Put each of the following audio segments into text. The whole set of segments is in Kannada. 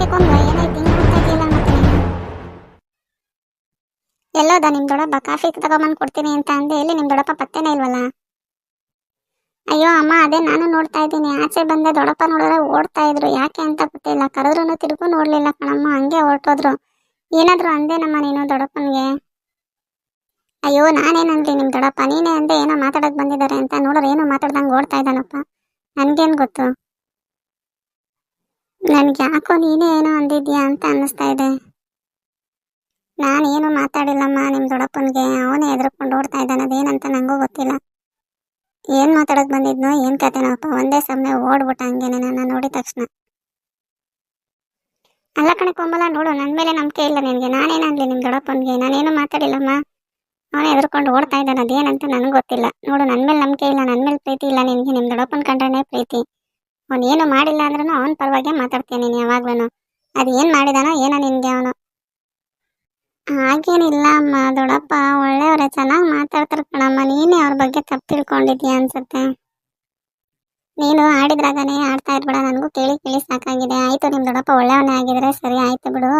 ಯಾಕೆ ಕೊಂಬ್ಲ ಏನಾಯ್ತು? ಎಲ್ಲೋದ ನಿಮ್ಮ ದೊಡ್ಡಪ್ಪ ಕಾಫಿ ತಗೊಂಬಂದು ಕೊಡ್ತೀನಿ ಅಂತ ಅಂದೆ. ಎಲ್ಲಿ ನಿಮ್ಮ ದೊಡ್ಡಪ್ಪ ಪತ್ತೆನೇ ಇಲ್ವಲ್ಲ? ಅಯ್ಯೋ ಅಮ್ಮ, ಅದೇ ನಾನು ನೋಡ್ತಾ ಇದ್ದೀನಿ. ಆಚೆ ಬಂದೆ, ದೊಡ್ಡಪ್ಪ ನೋಡಿದ್ರೆ ಓಡ್ತಾ ಇದ್ರು. ಯಾಕೆ ಅಂತ ಗೊತ್ತಿಲ್ಲ. ಕರೆದ್ರೂ ತಿರುಗು ನೋಡ್ಲಿಲ್ಲ ಕಣಮ್ಮ. ಹಂಗೆ ಹೊರಟೋದ್ರು. ಏನಾದ್ರು ಅಂದೇನಮ್ಮ ನೀನು ದೊಡ್ಡಪ್ಪನಿಗೆ. ಅಯ್ಯೋ ನಾನೇನಂದ್ರಿ ನಿಮ್ಮ ದೊಡ್ಡಪ್ಪ? ನೀನೇ ಅಂದೆ ಏನೋ ಮಾತಾಡಕ್ ಬಂದಿದ್ದಾರೆ ಅಂತ. ನೋಡಿದ್ರೆ ಏನೋ ಮಾತಾಡ್ದಂಗೆ ಓಡ್ತಾ ಇದ್ದಾನಪ್ಪ. ನನ್ಗೇನ್ ಗೊತ್ತು? ನನ್ಗೆ ಯಾಕೋ ನೀನೇ ಏನೋ ಅಂದಿದ್ಯಾ ಅಂತ ಅನ್ನಿಸ್ತಾ ಇದೆ. ನಾನೇನು ಮಾತಾಡಿಲ್ಲಮ್ಮ ನಿಮ್ಮ ದೊಡ್ಡಪ್ಪನಿಗೆ. ಅವನೇ ಹೆದರ್ಕೊಂಡು ಓಡ್ತಾ ಇದ್ದಾನೆ, ಅದೇನಂತ ನಂಗೂ ಗೊತ್ತಿಲ್ಲ. ಏನು ಮಾತಾಡೋಕೆ ಬಂದಿದ್ನೋ, ಏನ್ ಕತೆನೋಪ್ಪ, ಒಂದೇ ಸಮಯ ಓಡ್ಬಿಟ್ಟ ಹಂಗೇನೆ ನನ್ನ ನೋಡಿದ ತಕ್ಷಣ. ಅಲ್ಲ ಕಣ ಕೊಂಬಲ ನೋಡು ನನ್ನ ಮೇಲೆ ನಂಬಿಕೆ ಇಲ್ಲ ನಿನಗೆ. ನಾನೇನಾಗಲಿ ನಿಮ್ಮ ದೊಡ್ಡಪ್ಪನಿಗೆ? ನಾನೇನು ಮಾತಾಡಿಲ್ಲಮ್ಮ. ಅವನೇ ಹೆದರ್ಕೊಂಡು ಓಡ್ತಾ ಇದ್ದಾನೆ, ಅದೇನಂತ ನನಗೆ ಗೊತ್ತಿಲ್ಲ. ನೋಡು ನನ್ನ ಮೇಲೆ ನಂಬಿಕೆ ಇಲ್ಲ ನನ್ನ ಮೇಲೆ ಪ್ರೀತಿ ಇಲ್ಲ ನಿನಗೆ. ನಿಮ್ಮ ದೊಡ್ಡಪ್ಪನ ಕಂಡ್ರೆ ಪ್ರೀತಿ. ಅವ್ನು ಏನು ಮಾಡಿಲ್ಲ ಅಂದ್ರೂ ಅವನ ಪರವಾಗಿ ಮಾತಾಡ್ತೀನಿ ನೀನು ಯಾವಾಗ್ಲೂ ಅದು ಏನು ಮಾಡಿದಾನೋ ಏನೋ ನಿನಗೆ ಅವನು. ಹಾಗೇನಿಲ್ಲ ಅಮ್ಮ, ದೊಡ್ಡಪ್ಪ ಒಳ್ಳೆಯವರೇ, ಚೆನ್ನಾಗಿ ಮಾತಾಡ್ತಾರೆ ಕಣಮ್ಮ. ನೀನೇ ಅವ್ರ ಬಗ್ಗೆ ತಪ್ಪು ತಿಳ್ಕೊಂಡಿದ್ಯಾ ಅನ್ಸುತ್ತೆ. ನೀನು ಆಡಿದ್ರಾಗನೇ ಆಡ್ತಾ ಇರ್ಬೇಡ, ನನಗೂ ಕೇಳಿ ಕೇಳಿ ಸಾಕಾಗಿದೆ. ಆಯ್ತು ನಿಮ್ಮ ದೊಡ್ಡಪ್ಪ ಒಳ್ಳೆಯವನೇ ಆಗಿದ್ರೆ ಸರಿ, ಆಯಿತು ಬಿಡು.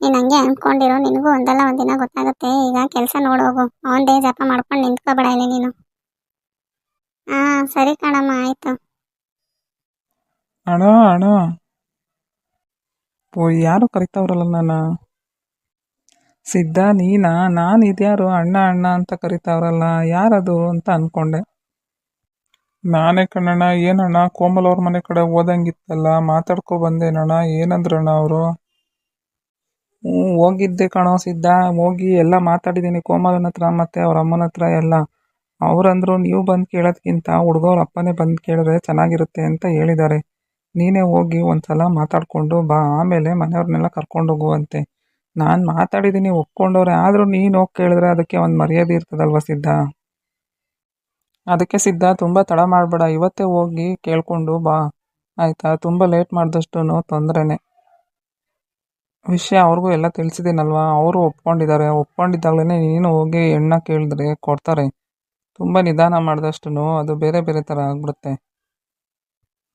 ನೀನು ಹಂಗೆ ಅಂದ್ಕೊಂಡಿರೋ ನಿನಗೂ ಒಂದಲ್ಲ ಒಂದಿನ ಗೊತ್ತಾಗುತ್ತೆ. ಈಗ ಕೆಲಸ ನೋಡೋಗು ಅವನದೇ ಜಪ ಮಾಡ್ಕೊಂಡು ನಿಂತ್ಕೋಬೇಡ ಇಲ್ಲಿ ನೀನು. ಹಾಂ ಸರಿ ಕಣಮ್ಮ, ಆಯ್ತು. ಅಣ್ಣ ಅಣ್ಣ. ಓ, ಯಾರು ಕರಿತಾವ್ರಲ್ಲ ನಾನು? ಸಿದ್ಧ, ನೀನಾ? ನಾನು ಇದ್ಯಾರು? ಅಣ್ಣ ಅಣ್ಣ ಅಂತ ಕರಿತಾವ್ರಲ್ಲ, ಯಾರದು ಅಂತ ಅನ್ಕೊಂಡೆ. ನಾನೇ ಕಣ್ಣಣ್ಣ, ಏನಣ್ಣ? ಕೋಮಲ್ ಅವ್ರ ಮನೆ ಕಡೆ ಓದಂಗಿತ್ತಲ್ಲ ಮಾತಾಡ್ಕೊ ಬಂದೇನಣ್ಣ? ಏನಂದ್ರಣ್ಣ ಅವರು? ಹ್ಞೂ, ಹೋಗಿದ್ದೆ ಕಣೋ ಸಿದ್ಧ. ಹೋಗಿ ಎಲ್ಲ ಮಾತಾಡಿದ್ದೀನಿ ಕೋಮಲನ ಹತ್ರ ಮತ್ತೆ ಅವ್ರ ಅಮ್ಮನ ಹತ್ರ ಎಲ್ಲ. ಅವರಂದ್ರು, ನೀವು ಬಂದು ಕೇಳೋದ್ಕಿಂತ ಹುಡುಗವ್ರ ಅಪ್ಪನೇ ಬಂದು ಕೇಳಿದ್ರೆ ಚೆನ್ನಾಗಿರುತ್ತೆ ಅಂತ ಹೇಳಿದ್ದಾರೆ. ನೀನೇ ಹೋಗಿ ಒಂದ್ಸಲ ಮಾತಾಡ್ಕೊಂಡು ಬಾ, ಆಮೇಲೆ ಮನೆಯವ್ರನ್ನೆಲ್ಲ ಕರ್ಕೊಂಡು ಹೋಗುವಂತೆ. ನಾನು ಮಾತಾಡಿದ್ದೀನಿ ಒಪ್ಕೊಂಡವ್ರೆ. ಆದರೂ ನೀನು ಹೋಗಿ ಕೇಳಿದ್ರೆ ಅದಕ್ಕೆ ಒಂದು ಮರ್ಯಾದೆ ಇರ್ತದಲ್ವ ಸಿದ್ಧ? ಅದಕ್ಕೆ ಸಿದ್ಧ, ತುಂಬ ತಡ ಮಾಡಬೇಡ. ಇವತ್ತೇ ಹೋಗಿ ಕೇಳಿಕೊಂಡು ಬಾ. ಆಯಿತಾ? ತುಂಬ ಲೇಟ್ ಮಾಡಿದಷ್ಟು ತೊಂದರೆನೆ. ವಿಷಯ ಅವ್ರಿಗೂ ಎಲ್ಲ ತಿಳಿಸಿದ್ದೀನಲ್ವಾ ಅವರು ಒಪ್ಕೊಂಡಿದ್ದಾರೆ. ಒಪ್ಕೊಂಡಿದ್ದಾಗಲೇ ನೀನು ಹೋಗಿ ಎಣ್ಣ ಕೇಳಿದ್ರೆ ಕೊಡ್ತಾರೆ. ತುಂಬ ನಿಧಾನ ಮಾಡಿದಷ್ಟು ಅದು ಬೇರೆ ಬೇರೆ ಥರ ಆಗ್ಬಿಡುತ್ತೆ.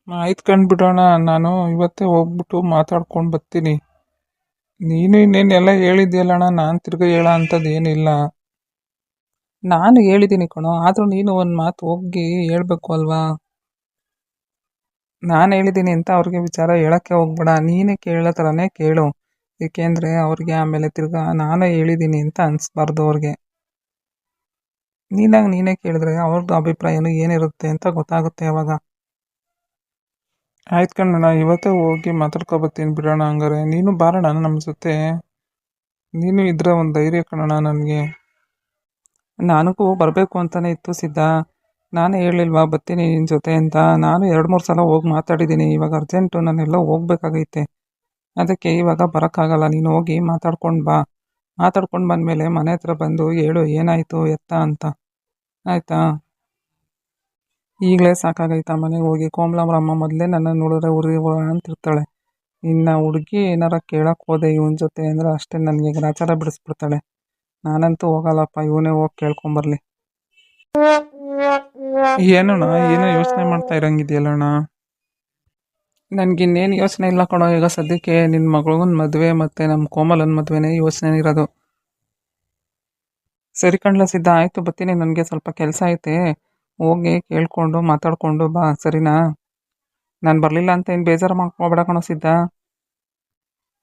ಆಯ್ತು ಕಂಡುಬಿಡೋಣ ನಾನು ಇವತ್ತೇ ಹೋಗ್ಬಿಟ್ಟು ಮಾತಾಡ್ಕೊಂಡು ಬರ್ತೀನಿ. ನೀನು ಇನ್ನೇನೆಲ್ಲ ಹೇಳಿದ್ಯಲ್ಲಣ್ಣ, ನಾನು ತಿರ್ಗಿ ಹೇಳೋ ಅಂಥದ್ದು ಏನಿಲ್ಲ. ನಾನು ಹೇಳಿದ್ದೀನಿ ಕಣೋ, ಆದರೂ ನೀನು ಒಂದು ಮಾತು ಹೋಗಿ ಹೇಳಬೇಕು ಅಲ್ವಾ? ನಾನು ಹೇಳಿದ್ದೀನಿ ಅಂತ ಅವ್ರಿಗೆ ವಿಚಾರ ಹೇಳೋಕ್ಕೆ ಹೋಗ್ಬೇಡ, ನೀನೇ ಕೇಳೋ ಥರನೇ ಕೇಳು. ಏಕೆಂದರೆ ಅವ್ರಿಗೆ ಆಮೇಲೆ ತಿರ್ಗಾ ನಾನೇ ಹೇಳಿದ್ದೀನಿ ಅಂತ ಅನಿಸ್ಬಾರ್ದು ಅವ್ರಿಗೆ. ನೀನಾಗ ನೀನೇ ಕೇಳಿದ್ರೆ ಅವ್ರದ್ದು ಅಭಿಪ್ರಾಯನೂ ಏನಿರುತ್ತೆ ಅಂತ ಗೊತ್ತಾಗುತ್ತೆ ಅವಾಗ ಆಯ್ತು ಕಣ್ಣಣ್ಣ ಇವತ್ತೇ ಹೋಗಿ ಮಾತಾಡ್ಕೊ ಬರ್ತೀನಿ ಬಿಡೋಣ ಹಂಗಾರೆ. ನೀನು ಬಾರಣ ನಮ್ಮ ಜೊತೆ. ನೀನು ಇದ್ರೆ ಒಂದು ಧೈರ್ಯ ಕಣಣ್ಣ ನನಗೆ. ನನಗೂ ಬರಬೇಕು ಅಂತಲೇ ಇತ್ತು ಸಿದ್ಧ. ನಾನೇ ಹೇಳಿಲ್ವಾ, ಬರ್ತೀನಿ ನಿನ್ನ ಜೊತೆ ಅಂತ. ನಾನು ಎರಡು ಮೂರು ಸಲ ಹೋಗಿ ಮಾತಾಡಿದ್ದೀನಿ ಇವಾಗ ಅರ್ಜೆಂಟು ನಾನೆಲ್ಲ ಹೋಗ್ಬೇಕಾಗೈತೆ. ಅದಕ್ಕೆ ಇವಾಗ ಬರೋಕ್ಕಾಗಲ್ಲ. ನೀನು ಹೋಗಿ ಮಾತಾಡ್ಕೊಂಡು ಬಾ. ಮಾತಾಡ್ಕೊಂಡು ಬಂದಮೇಲೆ ಮನೆ ಹತ್ರ ಬಂದು ಹೇಳು, ಏನಾಯಿತು, ಎತ್ತ ಅಂತ. ಆಯಿತಾ? ಈಗಲೇ ಸಾಕಾಗೈತಾ ಮನೆಗೆ ಹೋಗಿ. ಕೋಮಲಮ್ರ ಅಮ್ಮ ಮೊದಲೇ ನನ್ನ ನೋಡಿದ್ರೆ ಉರಿ ಅಂತ ಇರ್ತಾಳೆ ಇನ್ನು ಹುಡುಗಿ ಏನಾರ ಕೇಳಕ್ಕೆ ಹೋದೆ ಇವನ ಜೊತೆ ಅಂದರೆ ಅಷ್ಟೇ ನನಗೆ ಗ್ರಾಚಾರ ಬಿಡಿಸ್ಬಿಡ್ತಾಳೆ. ನಾನಂತೂ ಹೋಗಲ್ಲಪ್ಪ, ಇವನೇ ಹೋಗಿ ಕೇಳ್ಕೊಂಬರ್ಲಿ ಏನಣ್ಣ, ಏನೋ ಯೋಚನೆ ಮಾಡ್ತಾ ಇರಂಗಿದೆಯಲ್ಲಣ್ಣ? ನನಗಿನ್ನೇನು ಯೋಚನೆ ಇಲ್ಲ ಕಣೋ, ಈಗ ಸದ್ಯಕ್ಕೆ ನಿನ್ನ ಮಗಳಿಗೊಂದು ಮದುವೆ ಮತ್ತು ನಮ್ಮ ಕೋಮಲನ ಮದುವೆನೇ ಯೋಚನೆ ಇರೋದು. ಸರಿ ಕಣ್ಲ, ಸಿದ್ಧ ಆಯಿತು, ಬರ್ತೀನಿ. ನನಗೆ ಸ್ವಲ್ಪ ಕೆಲಸ ಐತೆ. ಹೋಗಿ ಕೇಳಿಕೊಂಡು ಮಾತಾಡ್ಕೊಂಡು, ಬಾ, ಸರಿನಾ? ನಾನು ಬರಲಿಲ್ಲ ಅಂತ ಏನು ಬೇಜಾರು ಮಾಡ್ಕೊಬೇಡ ಕಣೋ ಸಿದ್ಧ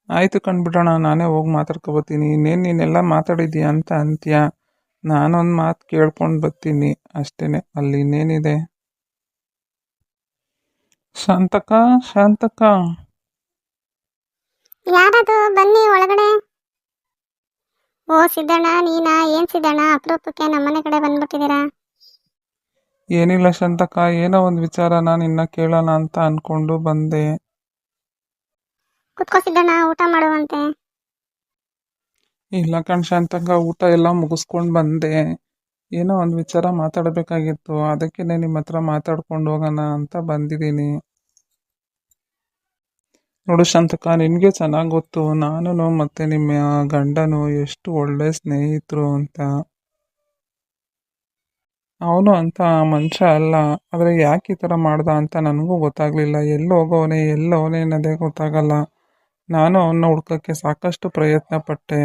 ಆಯಿತು ಕಂಡುಬಿಡೋಣ ನಾನೇ ಹೋಗಿ ಮಾತಾಡ್ಕೊಬತ್ತೀನಿ. ಇನ್ನೇನು ನೀನೆಲ್ಲ ಮಾತಾಡಿದ್ದೀಯ ಅಂತ ಅಂತೀಯ? ನಾನೊಂದು ಮಾತು ಕೇಳ್ಕೊಂಡು ಬರ್ತೀನಿ ಅಷ್ಟೇ ಅಲ್ಲಿ ಇನ್ನೇನಿದೆ? ಶಾಂತಕ್ಕ ಶಾಂತಕ್ಕ. ಯಾರದು ಬನ್ನಿ ಒಳಗಡೆ? ಓ ಸಿದ್ದಣ್ಣ, ನೀನಾ? ಏನ್ ಸಿದ್ದಣ್ಣ? ಅಪರೂಪಕ್ಕೆ ನಮ್ಮನೆ ಕಡೆ ಬಂದ್ಬಿಟ್ಟಿದ್ದೀರಾ? ಏನಿಲ್ಲ ಶಾಂತಕ್ಕ ಏನೋ ಒಂದು ವಿಚಾರ ನಾನು ಇನ್ನ ಕೇಳೋಣ ಅಂತ ಅನ್ಕೊಂಡು ಬಂದೆ. ಕುತ್ಕೋ ಸಿದ್ದಣ್ಣ ಊಟ ಮಾಡುವಂತೆ. ಇಲ್ಲ ಕಣ್ ಶಾಂತಕ್ಕ ಊಟ ಎಲ್ಲ ಮುಗಿಸ್ಕೊಂಡು ಬಂದೆ. ಏನೋ ಒಂದು ವಿಚಾರ ಮಾತಾಡಬೇಕಾಗಿತ್ತು ಅದಕ್ಕೆ ನಿಮ್ಮ ಹತ್ರ ಮಾತಾಡ್ಕೊಂಡು ಹೋಗೋಣ ಅಂತ ಬಂದಿದ್ದೀನಿ. ನೋಡು ಶಾಂತಕ್ಕ ನಿನಗೆ ಚೆನ್ನಾಗಿ ಗೊತ್ತು ನಾನು ಮತ್ತೆ ನಿಮ್ಮ ಗಂಡನು ಎಷ್ಟು ಒಳ್ಳೆ ಸ್ನೇಹಿತರು ಅಂತ. ಅವನು ಅಂತ ಮನುಷ್ಯ ಅಲ್ಲ. ಆದರೆ ಯಾಕೆ ಈ ಥರ ಮಾಡ್ದ ಅಂತ ನನಗೂ ಗೊತ್ತಾಗಲಿಲ್ಲ. ಎಲ್ಲಿ ಹೋಗೋವನೆ ಎಲ್ಲಿ ಅವನೇ ಅನ್ನೋದೇ ಗೊತ್ತಾಗಲ್ಲ. ನಾನು ಅವನ್ನ ಹುಡ್ಕೋಕ್ಕೆ ಸಾಕಷ್ಟು ಪ್ರಯತ್ನ ಪಟ್ಟೆ.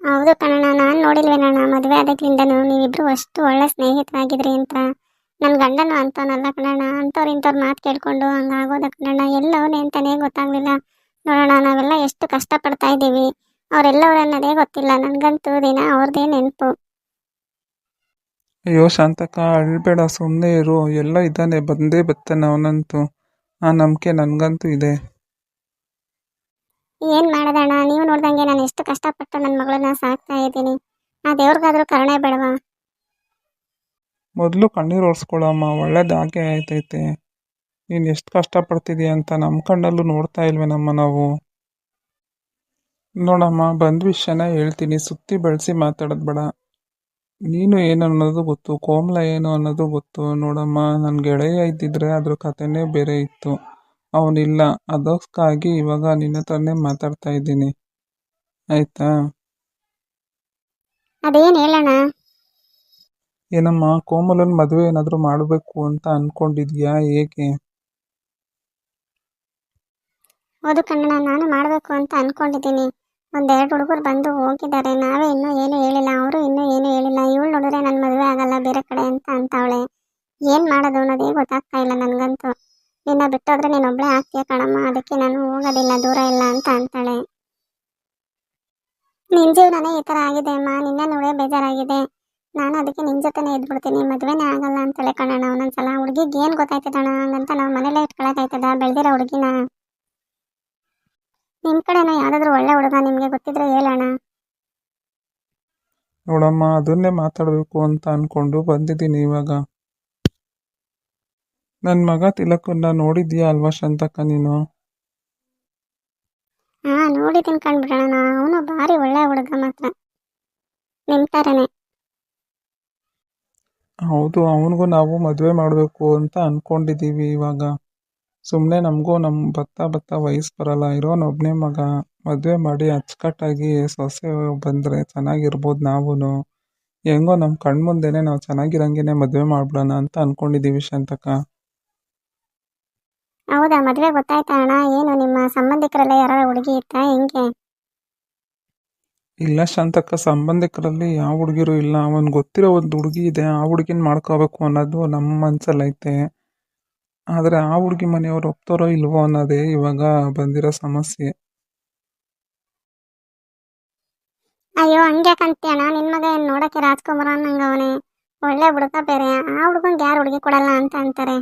ಹೌದು ಕಣಣ್ಣ, ನಾನು ನೋಡಿಲ್ವೇನಣ್ಣ? ಮದುವೆ ಆದಾಗ್ಲಿಂದನೂ ನೀವಿಬ್ರು ಅಷ್ಟು ಒಳ್ಳೆ ಸ್ನೇಹಿತರಾಗಿದ್ರಿ ಅಂತ. ನನ್ನ ಗಂಡನು ಅಂತವನಲ್ಲ ಕಣಣ್ಣ. ಅಂಥವ್ರು ಇಂಥವ್ರು ಮಾತು ಕೇಳ್ಕೊಂಡು ಹಂಗಾಗೋದ ಕಣಣ್ಣ. ಎಲ್ಲವನೇ ಅಂತಾನೇ ಗೊತ್ತಾಗ್ಲಿಲ್ಲ. ನೋಡೋಣ ನಾವೆಲ್ಲ ಎಷ್ಟು ಕಷ್ಟಪಡ್ತಾ ಇದ್ದೀವಿ. ಅವರೆಲ್ಲವ್ರು ಅನ್ನೋದೇ ಗೊತ್ತಿಲ್ಲ. ನನಗಂತೂ ದಿನ ಅವ್ರದ್ದೇ ನೆನಪು. ಅಯ್ಯೋ ಶಾಂತಕ ಅಳ್ಬೇಡ ಸುಮ್ಮನೆ ಇರು. ಎಲ್ಲ ಇದ್ದಾನೆ ಬಂದೇ ಬರ್ತಾನೆ ಅವನಂತೂ. ಆ ನಂಬಿಕೆ ನನಗಂತೂ ಇದೆ. ಏನು ಮಾಡೋದಣ್ಣ? ನೀವು ನೋಡ್ದಂಗೆ ನಾನು ಎಷ್ಟು ಕಷ್ಟಪಟ್ಟು ನನ್ನ ಮಗಳನ್ನ ಸಾಕ್ತಾ ಇದ್ದೀನಿ. ಆ ದೇವ್ರಿಗಾದ್ರೂ ಕರುಣೆ ಬೇಡವಾ? ಮೊದಲು ಕಣ್ಣೀರು ಒರೆಸ್ಕೊಳಮ್ಮ ಒಳ್ಳೇದಾಗೆ ಆಯ್ತೈತೆ. ನೀನು ಎಷ್ಟು ಕಷ್ಟಪಡ್ತಿದೀಯ ಅಂತ ನಮ್ಮ ಕಣ್ಣಲ್ಲೂ ನೋಡ್ತಾ ಇಲ್ವೇನಮ್ಮ ನಾವು? ನೋಡಮ್ಮ ಬಂದ ವಿಷಯನ ಹೇಳ್ತೀನಿ. ಸುತ್ತಿ ಬೆಳೆಸಿ ಮಾತಾಡೋದು ಬೇಡ. ನೀನು ಏನು ಅನ್ನೋದು ಗೊತ್ತು ಕೋಮಲ ಏನು ಅನ್ನೋದು ಗೊತ್ತು. ನೋಡಮ್ಮ ನನ್ನ ಗೆಳೆಯ ಇದ್ದಿದ್ರೆ ಅದ್ರ ಕಥೆನೇ ಬೇರೆ ಇತ್ತು. ಅವನಿಲ್ಲ ಅದಕ್ಕಾಗಿ ಇವಾಗ ನಿನ್ನ ಹತ್ರನೇ ಮಾತಾಡ್ತಾ ಇದ್ದೀನಿ. ಆಯ್ತಾ? ಅದೇನು ಹೇಳೋಣ ಏನಮ್ಮ ಕೋಮಲನ್ ಮದುವೆ ಏನಾದರೂ ಮಾಡಬೇಕು ಅಂತ ಅನ್ಕೊಂಡಿದ್ಯಾ ಏಕೆ? ಹೌದು ಕನ್ನಡ ನಾನು ಮಾಡಬೇಕು ಅಂತ ಅನ್ಕೊಂಡಿದ್ದೀನಿ. ಒಂದೆರಡು ಹುಡುಗರು ಬಂದು ಹೋಗಿದ್ದಾರೆ. ನಾವೇ ಇನ್ನೂ ಏನು ಹೇಳಿಲ್ಲ. ಅವರು ಇನ್ನೂ ಏನು ಹೇಳಿಲ್ಲ. ಇವಳು ನೋಡಿದ್ರೆ ನನ್ನ ಮದುವೆ ಆಗಲ್ಲ, ಬೇರೆ ಕಡೆ ಅಂತ ಅಂತವಳೆ. ಏನು ಮಾಡೋದು ಅನ್ನೋದೇ ಗೊತ್ತಾಗ್ತಾ ಇಲ್ಲ ನನಗಂತೂ. ನಿನ್ನ ಬಿಟ್ಟೋದ್ರೆ ನೀನು ಒಬ್ಳೆ ಆಗ್ತೀಯ ಕಣಮ್ಮ. ಅದಕ್ಕೆ ನಾನು ಹೋಗೋದಿಲ್ಲ, ದೂರ ಇಲ್ಲ ಅಂತ ಅಂತಾಳೆ. ನಿನ್ ಜೀವನನೇ ಈ ತರ ಆಗಿದೆ ಅಮ್ಮ. ನಿನ್ನೆ ನೋಡೇ ಬೇಜಾರಾಗಿದೆ. ನಾನು ಅದಕ್ಕೆ ನಿನ್ ಜೊತೆನೇ ಇದ್ಬಿಡ್ತೀನಿ. ಮದುವೆನೇ ಆಗಲ್ಲ ಅಂತಾಳೆ ಕಣಣ್ಣ. ಒಂದೊಂದ್ಸಲ ಹುಡುಗಿಗೆ ಏನು ಗೊತ್ತಾಯ್ತದಣ್ಣ ಹಂಗಂತ ನಾವು ಮನೇಲೇ ಇಟ್ಕೊಳಕಾಯ್ತದ ಬೆಳ್ದಿರೋ ಹುಡುಗಿನ? ನಿಮ್ಮ ಕಡೆನ ಯಾವ್ದಾದ್ರು ಒಳ್ಳೆ ಹುಡುಗ ನಿಮಗೆ ಗೊತ್ತಿದ್ರೆ ಹೇಳೋಣ ನೋಡಮ್ಮ ಅದನ್ನೇ ಮಾತಾಡಬೇಕು ಅಂತ ಅನ್ಕೊಂಡು ಬಂದಿದ್ದೀನಿ ಇವಾಗ. ನನ್ನ ಮಗ ತಿಲಕನ್ನ ನೋಡಿದ್ಯಾ ಅಲ್ವಾ ಶಾಂತಕ್ಕ ನೀನು? ಹಾ ನೋಡಿದ್ದೀನಿ ಕಣ್ಬಿಡೋಣ. ಅವನು ಭಾರಿ ಒಳ್ಳೆ ಹುಡುಗ ಮಾತ್ರ. ನಿಮ್ಮ ಥರನೇ ಹೌದು ಅವನಿಗೂ ನಾವು ಮದುವೆ ಮಾಡಬೇಕು ಅಂತ ಅನ್ಕೊಂಡಿದ್ದೀವಿ ಇವಾಗ. ಸುಮ್ಮನೆ ನಮಗೂ ನಮ್ಮ ಬತ್ತಾ ಬತ್ತಾ ವಯಸ್ಸು ಬರಲ್ಲ. ಇರೋನೊಬ್ಬನೇ ಮಗ ಮದುವೆ ಮಾಡಿ ಅಚ್ಚುಕಟ್ಟಾಗಿ ಸೊಸೆ ಬಂದರೆ ಚೆನ್ನಾಗಿರ್ಬೋದು ನಾವೂ ಹೆಂಗೋ ನಮ್ಮ ಕಣ್ಮುಂದೆನೇ ನಾವು ಚೆನ್ನಾಗಿರಂಗೆನೆ ಮದುವೆ ಮಾಡ್ಬಿಡೋಣ ಅಂತ ಅನ್ಕೊಂಡಿದ್ದೀವಿ ಶಾಂತಕ್ಕ. ಹೌದಾ ಮದುವೆ ಗೊತ್ತಾಯ್ತಾ ಅಣ್ಣ? ಏನು ನಿಮ್ಮ ಸಂಬಂಧಿಕರೆಲ್ಲ ಯಾರೋ ಹುಡುಗಿ ಇತ್ತಾ ಹೆಂಗೆ? ಇಲ್ಲ ಶಾಂತಕ್ಕ ಸಂಬಂಧಿಕರಲ್ಲಿ ಯಾವ ಹುಡುಗಿರು ಇಲ್ಲ. ಅವನ್ ಗೊತ್ತಿರೋ ಒಂದು ಹುಡುಗಿ ಇದೆ. ಆ ಹುಡುಗಿನ ಮಾಡ್ಕೋಬೇಕು ಅನ್ನೋದು ನಮ್ಮ ಮನ್ಸಲ್ಲೈತೆ. ಆದರೆ ಆ ಹುಡುಗಿ ಮನೆಯವ್ರು ಒಪ್ತಾರೋ ಇಲ್ವೋ ಅನ್ನೋದೇ ಇವಾಗ ಬಂದಿರೋ ಸಮಸ್ಯೆ. ಅಯ್ಯೋ ಹಂಗೆ ಕಂತೀಯಣ್ಣ ನಿನ್ನ ಮಗ ಏನು ನೋಡೋಕ್ಕೆ ರಾಜ್ಕುಮಾರ್ ಅನ್ನಂಗ ಅವನೇ? ಒಳ್ಳೆ ಹುಡುಗ ಬೇರೆ. ಆ ಹುಡುಗಂಗೆ ಯಾರು ಹುಡುಗಿ ಕೊಡಲ್ಲ ಅಂತ ಅಂತಾರೆ.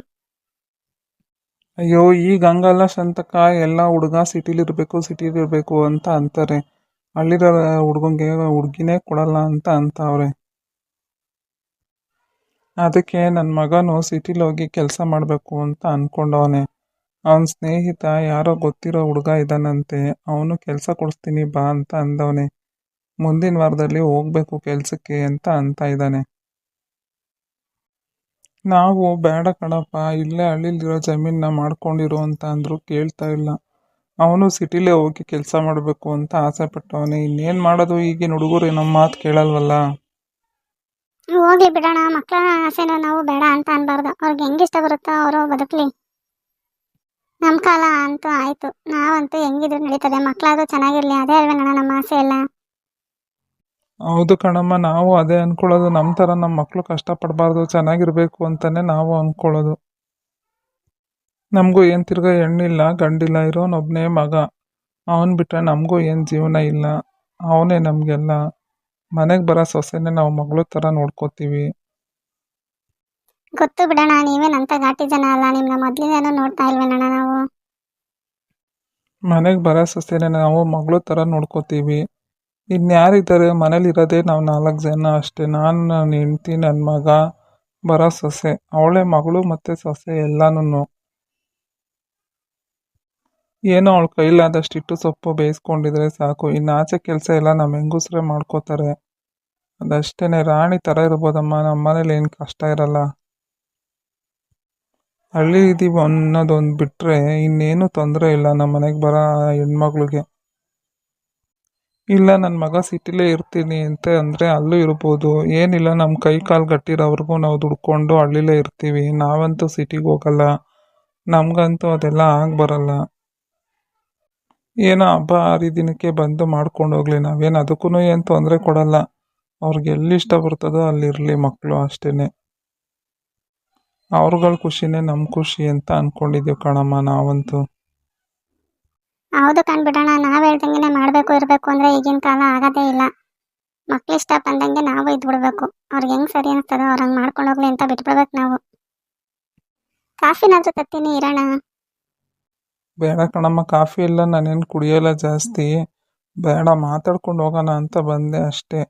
ಅಯ್ಯೋ ಈಗ ಹಂಗಲ್ಲ ಸಂತಕ ಎಲ್ಲ ಹುಡುಗ ಸಿಟಿಲಿರ್ಬೇಕು ಸಿಟಿಲಿರ್ಬೇಕು ಅಂತ ಅಂತಾರೆ. ಹಳ್ಳಿರೋ ಹುಡುಗಂಗೆ ಹುಡುಗಿನೇ ಕೊಡಲ್ಲ ಅಂತ ಅಂತವ್ರೆ ಅದಕ್ಕೆ ನನ್ನ ಮಗನು ಸಿಟಿಲಿ ಹೋಗಿ ಕೆಲಸ ಮಾಡಬೇಕು ಅಂತ ಅಂದ್ಕೊಂಡವನೆ ಅವನ ಸ್ನೇಹಿತ ಯಾರೋ ಗೊತ್ತಿರೋ ಹುಡುಗ ಇದ್ದಾನಂತೆ ಅವನು ಕೆಲಸ ಕೊಡಿಸ್ತೀನಿ ಬಾ ಅಂತ ಅಂದವನೆ. ಮುಂದಿನ ವಾರದಲ್ಲಿ ಹೋಗ್ಬೇಕು ಕೆಲಸಕ್ಕೆ ಅಂತ ಅಂತ ಇದ್ದಾನೆ ನಾವು, ಬೇಡ ಕಣಪ್ಪ, ಇಲ್ಲೇ ಹಳ್ಳಿಲಿರೋ ಜಮೀನ ಮಾಡ್ಕೊಂಡಿರು ಅಂತ ಅಂದರು ಕೇಳ್ತಾ ಇಲ್ಲ. ಅವನು ಸಿಟಿಲೇ ಹೋಗಿ ಕೆಲಸ ಮಾಡಬೇಕು ಅಂತ ಆಸೆ ಪಟ್ಟವನೇ. ಇನ್ನೇನು ಮಾಡೋದು? ಈಗಿನ ಹುಡುಗರು ನಮ್ಮ ಮಾತು ಕೇಳಲ್ವಲ್ಲ? ಹೋಗ್ಲಿ ಬಿಡೋಣ ಮಕ್ಕಳ ಆಸೆನ ನಾವು ಬೇಡ ಅಂತ ಅನ್ಬಾರ್ದು. ಅವ್ರಿಗೆ ಹೆಂಗೆ ಇಷ್ಟ ಬರುತ್ತೋ ಅವರು ಬದುಕಲಿ. ನಮ್ಮ ಕಾಲ ಅಂತೂ ಆಯ್ತು. ನಾವಂತೂ ಹೆಂಗಿದ್ರು ನಡೀತದೆ. ಮಕ್ಕಳಾದ್ರೂ ಚೆನ್ನಾಗಿರ್ಲಿ. ಅದೇ ಅಲ್ವೇನಣ್ಣ ನಮ್ಮ ಆಸೆ ಎಲ್ಲ? ಹೌದು ಕಣಮ್ಮ. ನಾವು ಅದೇ ಅನ್ಕೊಳ್ಳೋದು. ನಮ್ಮ ಥರ ನಮ್ಮ ಮಕ್ಕಳು ಕಷ್ಟಪಡಬಾರ್ದು. ಚೆನ್ನಾಗಿರ್ಬೇಕು ಅಂತಾನೆ ನಾವು ಅನ್ಕೊಳ್ಳೋದು. ನಮಗೂ ಏನು ತಿರ್ಗ ಹೆಣ್ಣಿಲ್ಲ, ಗಂಡಿಲ್ಲ ಇರೋನೊಬ್ಬನೇ ಮಗ. ಅವನ್ ಬಿಟ್ರೆ ನಮಗೂ ಏನು ಜೀವನ ಇಲ್ಲ. ಅವನೇ ನಮಗೆಲ್ಲ. ಮನೆಗೆ ಬರೋ ಸೊಸೆನೆ ನಾವು ಮಗಳ ತರ ನೋಡ್ಕೋತೀವಿ. ಗೊತ್ತು ಬಿಡೋಣ ನೀವೇನಂತ ಘಾಟಿ ಜನ ಅಲ್ಲ ನಿಮ್ಮ ಮೊದ್ಲಿಂದನೂ ನೋಡ್ತಾ ಇಲ್ವೇನಣ್ಣ ನಾವು? ಮನೆಗೆ ಬರೋ ಸೊಸೆನೆ ನಾವು ಮಗಳ ತರ ನೋಡ್ಕೋತೀವಿ. ಇನ್ಯಾರಿದ್ದಾರೆ ಮನೇಲಿ ಇರೋದೇ ನಾವು ನಾಲ್ಕು ಜನ ಅಷ್ಟೇ. ನಾನು ನನ್ನ ಹೆಂಡ್ತಿ ನನ್ನ ಮಗ ಬರೋ ಸೊಸೆ. ಅವಳೆ ಮಗಳು ಮತ್ತೆ ಸೊಸೆ ಎಲ್ಲಾನು ಏನೋ ಅವಳ ಕೈಲಾದಷ್ಟು ಇಟ್ಟು ಸೊಪ್ಪು ಬೇಯಿಸ್ಕೊಂಡಿದ್ರೆ ಸಾಕು. ಇನ್ನು ಆಚೆ ಕೆಲಸ ಎಲ್ಲ ನಮ್ಮ ಹೆಂಗಸ್ರೆ ಮಾಡ್ಕೋತಾರೆ. ಅದಷ್ಟೇ ರಾಣಿ ಥರ ಇರ್ಬೋದಮ್ಮ. ನಮ್ಮ ಮನೇಲಿ ಏನು ಕಷ್ಟ ಇರಲ್ಲ. ಹಳ್ಳಿ ಇದೀವಿ ಅನ್ನೋದೊಂದು ಬಿಟ್ಟರೆ ಇನ್ನೇನು ತೊಂದರೆ ಇಲ್ಲ ನಮ್ಮ ಮನೆಗೆ ಬರೋ ಹೆಣ್ಮಗಳಿಗೆ. ಇಲ್ಲ ನನ್ನ ಮಗ ಸಿಟಿಲೇ ಇರ್ತೀನಿ ಅಂತ ಅಂದರೆ ಅಲ್ಲೂ ಇರ್ಬೋದು. ಏನಿಲ್ಲ ನಮ್ಮ ಕೈ ಕಾಲು ಗಟ್ಟಿರೋವ್ರಿಗೂ ನಾವು ದುಡ್ಕೊಂಡು ಹಳ್ಳಿಲೇ ಇರ್ತೀವಿ. ನಾವಂತೂ ಸಿಟಿಗೆ ಹೋಗಲ್ಲ. ನಮಗಂತೂ ಅದೆಲ್ಲ ಆಗಿ ಬರಲ್ಲ. ಏನೋ ಹಬ್ಬ ಹರಿದಿನಕ್ಕೆ ಬಂದು ಮಾಡ್ಕೊಂಡು ಹೋಗ್ಲಿ. ನಾವೇನು ಅದಕ್ಕೂ ಏನು ತೊಂದರೆ ಕೊಡಲ್ಲ. ಅವ್ರಿಗೆ ಎಲ್ಲಿ ಇಷ್ಟ ಬರ್ತದೋ ಅಲ್ಲಿರಲಿ ಮಕ್ಕಳು ಅಷ್ಟೇ ಅವ್ರಗಳ ಖುಷಿನೇ ನಮ್ಮ ಖುಷಿ ಅಂತ ಅನ್ಕೊಂಡಿದ್ದೀವಿ ಕಣಮ್ಮ ನಾವಂತೂ. ಹೌದು ಕಣ್ಬಿಡೋಣ ನಾವು ಹೇಳ್ದಂಗೆ ಮಾಡಬೇಕು ಇರಬೇಕು ಅಂದರೆ ಈಗಿನ ಕಾಲ ಆಗೋದೇ ಇಲ್ಲ. ಮಕ್ಳು ಇಷ್ಟ ಬಂದಂಗೆ ನಾವು ಇದ್ಬಿಡ್ಬೇಕು. ಅವ್ರಿಗೆ ಹೆಂಗ್ ಸರಿ ಅನಿಸ್ತದೋ ಅವ್ರ ಹಂಗೆ ಮಾಡ್ಕೊಂಡು ಹೋಗ್ಲಿ ಅಂತ ಬಿಟ್ಬಿಡ್ಬೇಕು ನಾವು. ಕಾಫಿನಾದ್ರೂ ತತ್ತೀನಿ ಇರೋಣ ಬೇಡ ಕಣಮ್ಮ ಕಾಫಿ ಇಲ್ಲ ನಾನೇನು ಕುಡಿಯೋಲ್ಲ ಜಾಸ್ತಿ. ಬೇಡ ಮಾತಾಡ್ಕೊಂಡು ಹೋಗೋಣ ಅಂತ ಬಂದೆ ಅಷ್ಟೇ.